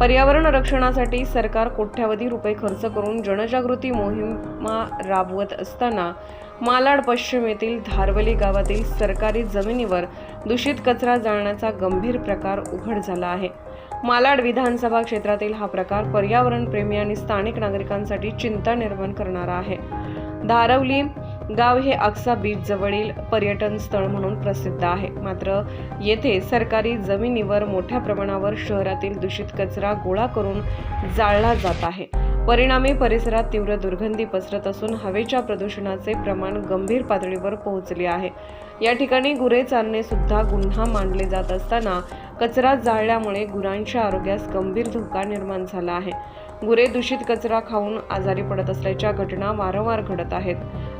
पर्यावरण रक्षणासाठी सरकार कोट्यावधी रुपये खर्च करून जनजागृती मोहिमा राबवत असताना मालाड पश्चिम येथील धारवली गावातील सरकारी जमिनीवर दूषित कचरा जाळण्याचा गंभीर प्रकार उघड झाला आहे. मालाड विधानसभा क्षेत्रातील हा प्रकार पर्यावरण प्रेमी आणि स्थानिक नागरिकांसाठी चिंता निर्माण करणारा आहे. धारवली गाव हे अक्सा बीच जवळील पर्यटन स्थळ म्हणून प्रसिद्ध आहे. मात्र येथे सरकारी जमिनीवर मोठ्या प्रमाणावर शहरातील दूषित कचरा गोळा करून जाळला जात आहे. परिणामी परिसरात तीव्र दुर्गंधी पसरत असून हवेच्या प्रदूषणाचे प्रमाण गंभीर पातळीवर पोहोचले आहे. या ठिकाणी गुरे चालणे सुद्धा गुन्हा मानले जात असताना कचरा जाळल्यामुळे गुरांच्या आरोग्यास गंभीर धोका निर्माण झाला आहे. गुरे दूषित कचरा खाऊन आजारी पडत असल्याच्या घटना वारंवार घडत आहेत.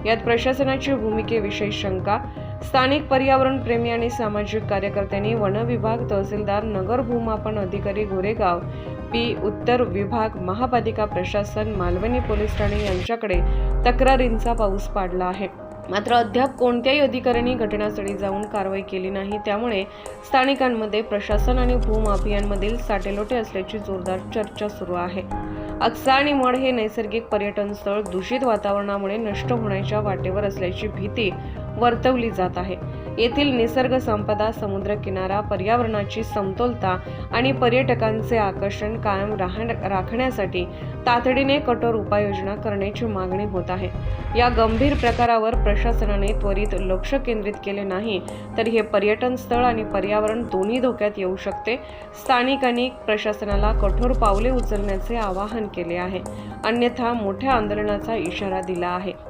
यात प्रशासनाची भूमिकेविषयी शंका स्थानिक पर्यावरण प्रेमी आणि सामाजिक कार्यकर्त्यांनी वन विभाग तहसीलदार नगर भूमापन अधिकारी गोरेगाव पी. उत्तर विभाग महापालिका प्रशासन मालवणी पोलीस ठाणे यांच्याकडे तक्रारींचा पाऊस पाडला आहे. मात्र अद्याप कोणत्याही अधिकाऱ्यांनी घटनास्थळी जाऊन कारवाई केली नाही. त्यामुळे स्थानिकांमध्ये प्रशासन आणि भूमाफियांमधील साटेलोटे असल्याची जोरदार चर्चा सुरू आहे. अक्सा आणि मड हे नैसर्गिक पर्यटन स्थळ दूषित वातावरणामुळे नष्ट होण्याच्या वाटेवर असल्याची भीती वर्तवली जात आहे. येथील निसर्ग संपदा समुद्र किनारा पर्यावरणाची समतोलता आणि पर्यटकांचे आकर्षण कायम राहण राखण्यासाठी तातडीने कठोर उपाययोजना करण्याची मागणी होत आहे. या गंभीर प्रकारावर प्रशासनाने त्वरित लक्ष केंद्रित केले नाही तर हे पर्यटन स्थळ आणि पर्यावरण दोन्ही धोक्यात येऊ शकते. स्थानिकांनी प्रशासनाला कठोर पावले उचलण्याचे आवाहन केले आहे. अन्यथा मोठ्या आंदोलनाचा इशारा दिला आहे.